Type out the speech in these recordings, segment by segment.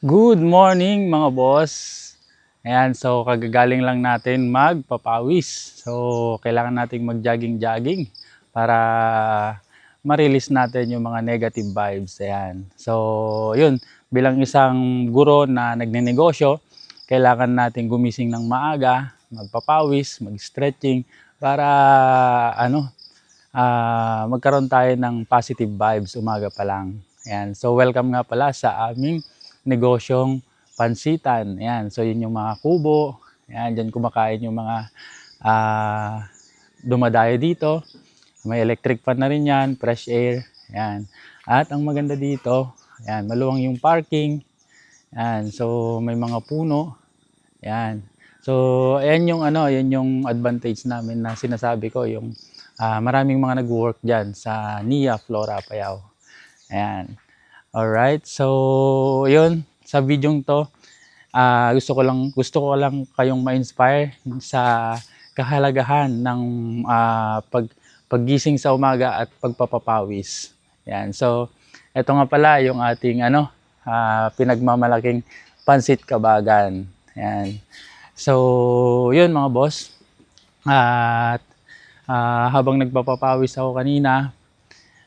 Good morning mga boss. Ayan, so kagagaling lang natin magpapawis. So kailangan nating mag-jogging-jogging para ma-release natin yung mga negative vibes. Ayan. So yun, bilang isang guro na nagnenegosyo, kailangan nating gumising ng maaga, magpapawis, mag-stretching para ano, ah, magkaroon tayo ng positive vibes umaga pa lang. Ayan. So welcome nga pala sa aming negosyong pansitan. Ayan. So yun yung mga kubo. Ayan, dyan kumakain yung mga ah, dumadayo dito. May electric fan na rin yan, fresh air. Ayan. At ang maganda dito, ayan, maluwang yung parking. Ayan, so may mga puno. Ayan. So, ayan yung ano, ayan yung advantage namin na sinasabi ko, yung ah, maraming mga nag-work diyan sa NIA Flora Payao. Ayan. Alright, so yun, sa video to, ah, gusto ko lang gusto ko lang kayong ma-inspire sa kahalagahan ng ah, pag paggising sa umaga at pagpapapawis. Yan. So, ito nga pala yung ating ano, ah, pinagmamalaking pansit kabagan. Yan. So, yun mga boss. At ah, habang nagpapapawis ako kanina,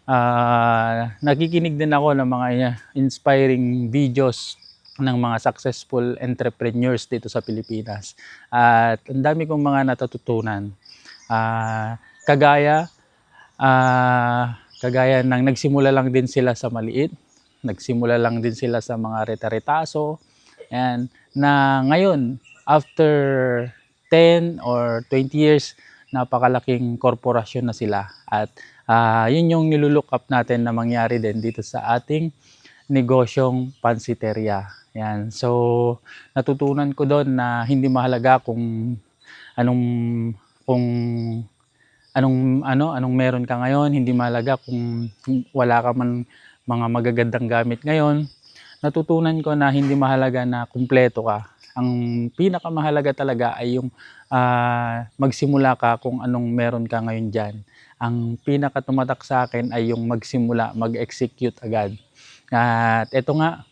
ah, nakikinig din ako ng mga inspiring videos ng mga successful entrepreneurs dito sa Pilipinas. At ang dami kong mga natututunan. Ah, kagaya ah, kagaya ng nagsimula lang din sila sa maliit, nagsimula lang din sila sa mga reta-retaso, and na ngayon after 10 or 20 years napakalaking korporasyon na sila at ah, yun yung nilulook up natin na mangyari din dito sa ating negosyong pansiteria. Yan. So, natutunan ko doon na hindi mahalaga kung anong kung anong ano anong meron ka ngayon, hindi mahalaga kung wala ka man mga magagandang gamit ngayon. Natutunan ko na hindi mahalaga na kumpleto ka. Ang pinakamahalaga talaga ay yung ah, magsimula ka kung anong meron ka ngayon diyan. Ang pinaka tumatak sa akin ay yung magsimula, mag-execute agad. At eto nga,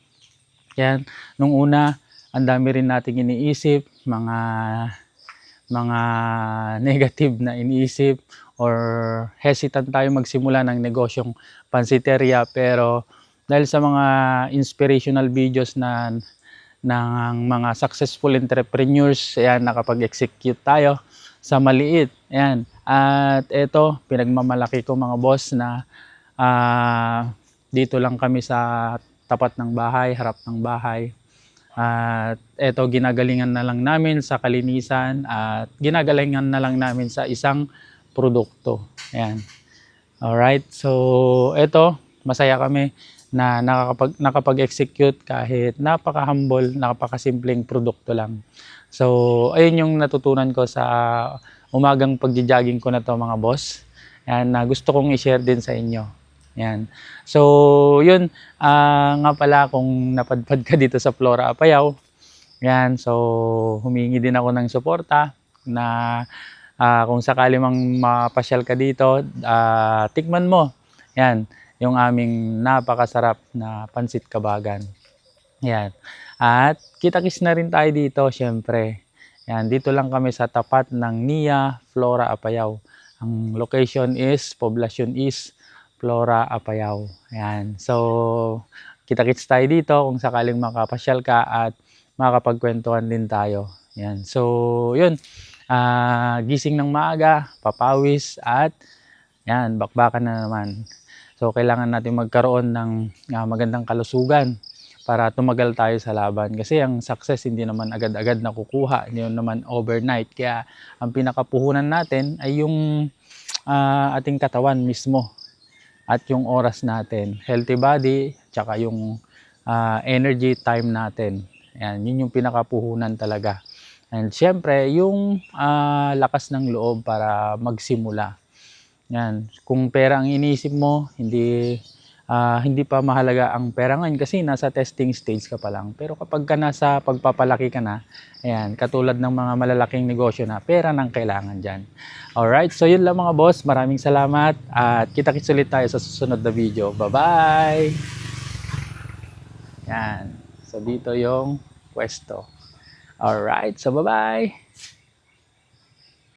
yan, nung una, ang dami rin nating iniisip, mga mga negative na iniisip or hesitant tayo magsimula ng negosyong pansiteria pero dahil sa mga inspirational videos na ng mga successful entrepreneurs, ayan, nakapag-execute tayo sa maliit. Ayan. At ito, pinagmamalaki ko mga boss na ah, dito lang kami sa tapat ng bahay, harap ng bahay. At eto, ginagalingan na lang namin sa kalinisan at ginagalingan na lang namin sa isang produkto. Ayan. Alright, so eto, masaya kami na nakakapag, nakapag-execute kahit napaka-humble, napaka-simpleng produkto lang. So, ayun yung natutunan ko sa umagang pagja-jogging ko na to mga boss. Yan, na gusto kong i-share din sa inyo. Yan. So, yun, ah, nga pala kung napadpad ka dito sa Flora Apayao, yan, so humingi din ako ng suporta na ah, kung sakali mang mapasyal ka dito, ah, tikman mo. Yan, yung aming napakasarap na pansit kabagan. Yan. At kita-kis na rin tayo dito, syempre. Yan, dito lang kami sa tapat ng NIA Flora Apayao. Ang location is, poblasyon is Flora Apayao. Yan. So, kita-kits tayo dito kung sakaling makapasyal ka at makakapagkwentuhan din tayo. Yan. So, yun. Ah, gising ng maaga, papawis at yan, bakbakan na naman. So, kailangan natin magkaroon ng ah, magandang kalusugan para tumagal tayo sa laban. Kasi ang success hindi naman agad-agad nakukuha, hindi naman overnight. Kaya ang pinakapuhunan natin ay yung ah, ating katawan mismo at yung oras natin. Healthy body, tsaka yung ah, energy time natin. Yan, yun yung pinakapuhunan talaga. And syempre, yung ah, lakas ng loob para magsimula. Yan. Kung pera ang iniisip mo, hindi ah, hindi pa mahalaga ang pera ngayon kasi nasa testing stage ka pa lang. Pero kapag ka nasa pagpapalaki ka na, ayan, katulad ng mga malalaking negosyo na pera nang kailangan dyan. Alright, so yun lang mga boss. Maraming salamat at kita-kits ulit tayo sa susunod na video. Bye-bye! Yan. So dito yung pwesto. Alright, so bye-bye!